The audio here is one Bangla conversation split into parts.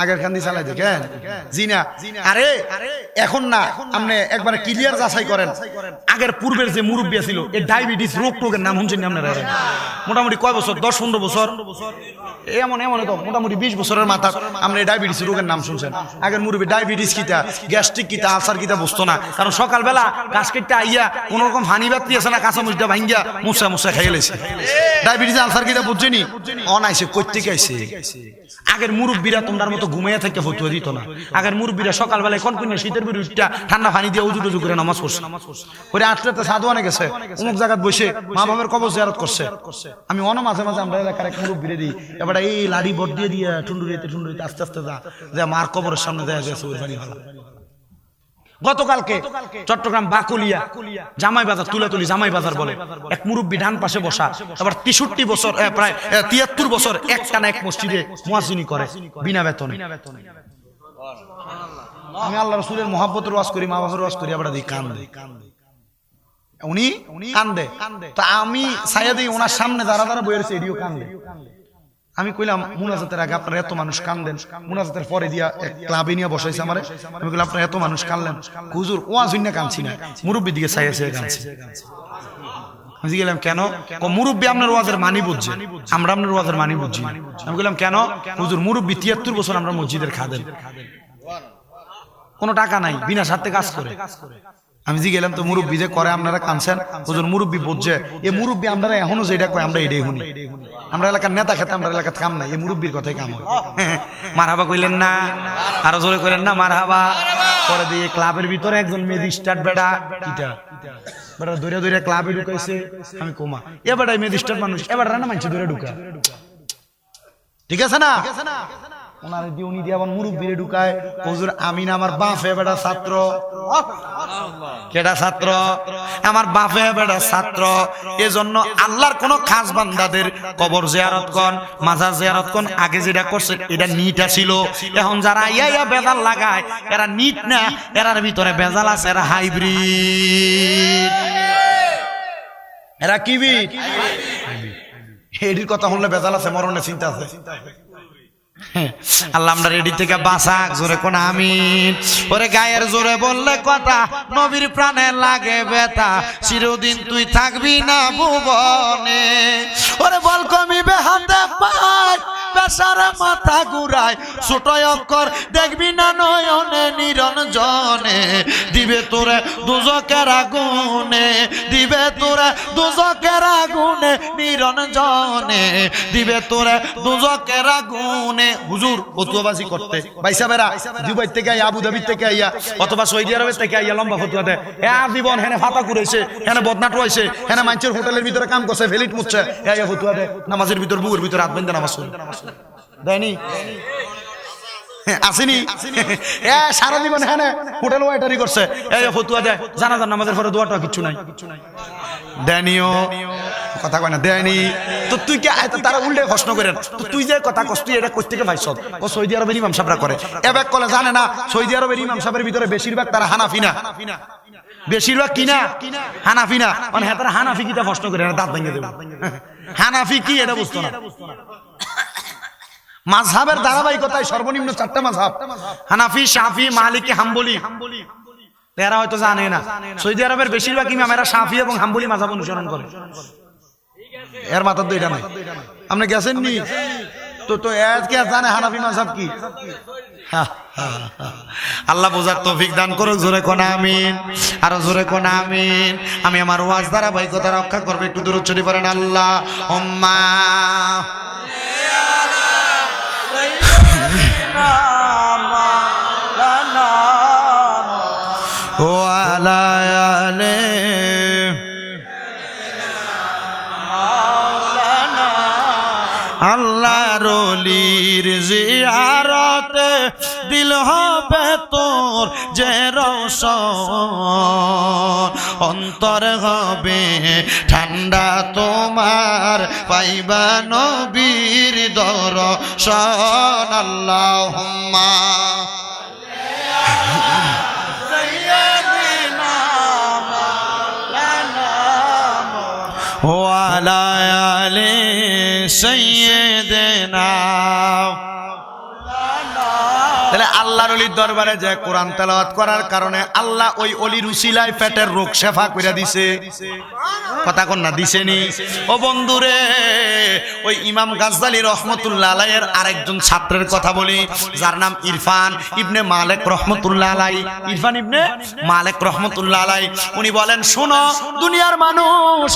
আগের খান্দি চালাই দেখেন জি না আরে, এখন না, আপনি একবার ক্লিয়ার যাচাই করেন। আগের পূর্বের যে মুরব্বী ছিল এই ডায়াবেটিস রোগ টোগের নাম শুনছেন আপনারা? মোটামুটি কয় বছর? দশ, পনেরো বছর? এমন এমন তো, মোটামুটি বিশ বছরের মাথা, আপনি ডায়াবেটিস রোগের নাম শুনছেন। আগের মুরব্বী ডায়াবেটিস কিতা গ্যাস্ট্রিক কিতা আলসার কিতা বুঝতো না। কারণ সকালবেলা গাছ কেটে আইয়া কোন রকম হানি বাতি আছে না, কাঁচা মুচটা ভাঙ্গিয়া মুসা মুসা খাই লেছে। ডায়াবেটিস আলসার কিতা বুঝছেনি? অনাইছে কই থেকে আইছে আগের মুরব্বীরা তোমার মতো ঘুমাইয়া থেকে ফতুয়া দিত না। আগের মুরব্বীরা সকালবেলায় কোন কোন শীতের বিরুদ্ধে ঠান্ডা পানি দিয়ে উজু টুজু করে নামাজ পড়ছে। ওরে আটটাতে সাধু অনেক গেছে। অমুক জায়গায় বসে মা বাবার কবর জিয়ারত করছে। আমি অন মাঝে মাঝে আমরা এলাকার এক মুরব্বীরে দিই, এবার এই লাড়ি বট দিয়ে দিয়ে ঠুন্ডুরিতে ঠুন্ডুরিতে আস্তে আস্তে যা, যে মার কবরের সামনে দেয়া গেছে, ওই পানি ভালো। গতকালকে চট্টগ্রাম বাকুলিয়া জামাই বাজার তুলাতুলি জামাই বাজার বলে। এক মুরব্বী ডান পাশে বসা আবার তেষট্টি বছর প্রায় তিয়াত্তর বছর এক টানা এক মসজিদে মুয়াজিনী করে বিনা বেতনে। আমি আল্লাহ রসুলের মহাব্বত ওয়াজ করি মা বাবার ওয়াজ করি আবার দিই কান দিই উনি কান্দে। তা আমি ছায়া দিই ওনার সামনে যারা যারা বইয়েছে এডিও কান্দে। আমি কইলাম, মুনাজাতের আগে আপনারা এত মানুষ কান্দেন। মুনাজাতের পরে দিয়া এক ক্লাবে নিয়ে বসাইছে আমারে। আমি কইলাম, আপনারা এত মানুষ কানলেন হুজুর, ওয়াজ হইনা কানছি না। মুরব্বী দিকে ছায়া ছায়া কানছি আমি গেলাম কেন? মুরব্বী আপনার ওয়াজের মানি বুঝছে। আমরা আপনার ওয়াজের মানি বুঝছি আমি বললাম কেন? হুজুর, মুরব্বী তিয়াত্তর বছর আমরা মসজিদের খাদেন কোনো টাকা নাই, বিনা স্বার্থে কাজ করে। আমি যে গেলাম তো মুরব্বী যে করে, আপনারা কানছেন হুজুর, মুরব্বী বুঝছে। এ মুরব্বী আমরা এখনও যেটা কয়, আমরা এটাই শুনি। আমরা এলাকার নেতা খেতে, আমরা এলাকার কাম নাই। এই মুরব্বীর কথাই কাম হয়। মারহাবা কইলেন না, আরও জোরে কইলেন না, মারহাবা। পরে দিয়ে ক্লাবের ভিতরে একজন মেয়ে স্টার্ট বেড়া কিটা বেটা দৌড়ে দৌড়ে ক্লাবে ঢুকাইছে, আমি কোমা। এ বেটাই স্টার্ট মানুষ এবার রান্না মানছে দৌড়ে ঢুকা। ঠিক আছে না? ওনার দিয়ে উনি দিয়ে আবার মুরব্বীরে ঢুকায় হুজুর আমিন আমার বাপে বেটা ছাত্র কেডা ছাত্র আমার বাপে বেটা ছাত্র এজন্য আল্লাহর কোন খাস বান্দাদের কবর জিয়ারত কন মাজার জিয়ারত কন আগে যেটা করছে এটা নিটা ছিল এখন যারা ইয়া ইয়া বেজাল লাগায় এরা নিট না এরার ভিতরে বেজাল আছে এরা হাইব্রিড এরা কি বিট কথা শুনলে বেজাল আছে মরণের চিন্তা আছে আল্লাহ রেডি থেকে বাসাক জোরে কোন আমি ওরে গায়ের জোরে বললে কথা, নবীর প্রাণে লাগে বেতা চিরদিন তুই থাকবি না ভুবনে। ওরে বল কমিবে হাতে পায় পেশারে মাথা ঘুরায়, ছোট অক্ষর দেখবি না নয়নে নিরঞ্জনে। দিবে তোরে দুজকের আগুনে, দিবে তোরে দুজকের আগুনে নিরঞ্জনে। দিবে তোরে দুজকের আগুনে। হুজুর, ফতুয়াবাজি করতে। বাইসা বেড়া দুবাই থেকে আইয়া আবু ধাবি থেকে আইয়া, অথবা সৌদি আরবের থেকে আইয়া লম্বা ফতুয়া দেয়। আর জীবন হেনে ফাতা কুড়াইছে, হেনে বদনাট হয়েছে হেনে মানুষের হোটেলের ভিতরে কাম করছে, ভেলিট মুচ্ছে আইয়া ফতুয়া নামাজের ভিতর, বুকের ভিতরে হাত নামাজ পড়ে। দেয়নি? আসেনি? এ, সারা জীবন হ্যাঁ হোটেল ওয়াইটারি করছে। এই ফতুয়া দেয় জানা জান নামাজের পরে দোয়াটা নাই। দেনিও কথা কয় না, দেয়নি। তো তুই কে তারা উল্টে প্রশ্ন করেন তো তুই যে কথা তুই এটা কই থেকে ভাইছ ও সৌদি আরবের ইমাম সাহেবরা করে। কলে জানে না, সৌদি আরবের ইমাম সাহেবের ভিতরে বেশিরভাগ তারা হানাফি না। বেশিরভাগ কিনা হানাফি না। মানে হ্যাঁ তারা হানাফি প্রশ্ন করে না দাঁত ভেঙে দেবে। হানাফি কি, এটা বুঝতো না। মাঝহাবের ধারাবাহিকতায় সর্বনিম্ন চারটা মাঝহাব। হানাফি, শাফি, মালিকি, হাম্বলি। এরা হয়তো জানে না। সৌদি আরবের বেশিরভাগ ইমাম এরা শাফি এবং হাম্বলি মাঝহাব অনুসরণ করে। এর মাথার এটা নাই। আপনি গেছেন নি? তো তো আজকে জানে হানাফি মাঝহাব কি। আল্লাহ বোঝার তৌফিক দান করুক, জোরে কোন আমিন। আরও জোরে কোন আমিন। আমি আমার ওয়াজ ধারাবাহিকতা রক্ষা করব, একটু দূর উচ্চরি করেন আল্লাহ। ওম্মা আল্লাহ রলির জিয়ারত দিল হবে তোর যে রস অন্তর হবে ঠান্ডা তোমার, পাইবা নবীর দর সন আল্লাহ ওয়ালা তাহলে আল্লাহর অলির দরবারে যে কোরআন তেলাওয়াত করার কারণে আল্লাহ ওই অলির উসিলায় পেটের রোগ সেফা করে দিছে। কথা কন্যা দিছেনি ও বন্ধুরে, ওই ইমাম গাজদালি রহমতুল্লাহ আলাইয়ের আরেকজন ছাত্রের কথা বলি, যার নাম ইরফান ইবনে মালেক রহমতুল্লাহ আলাই। ইরফান ইবনে মালেক রহমতুল্লাহ আলাই, উনি বলেন, শোনো, দুনিয়ার মানুষ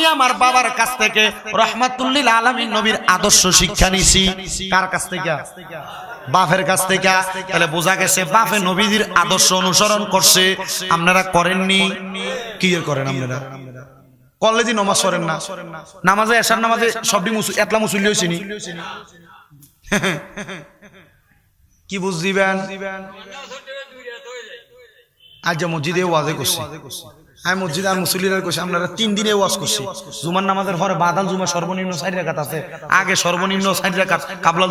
আমি আমার বাবার কাছ থেকে রহমাতুল্লিল আলামিন নবীর আদর্শ শিক্ষা নিছি। কার কাছ থেকে? বাপের কাছ থেকে। তাহলে বোঝা গেছে বাপে নবীদের আদর্শ অনুসরণ করছে। আপনারা করেননি? কি করেন আপনারা? কলেজে নমাজ পড়েন না? নামাজে এসার নামাজে সবটি এতলা মুসুলি হয়েছে নি? কি বুঝ দিবেন? আজ মসজিদে ওয়াজে করছি। আমি মসজিদ আর মুসলিরা করছি আপনারা তিন দিনে ওয়াশ করছি। জুমার নামাজের পরে বাদাল জুমা সর্বনিম্ন সাইড রেখাত আছে। আগে সর্বনিম্ন সাইড রেখাত কাবলাল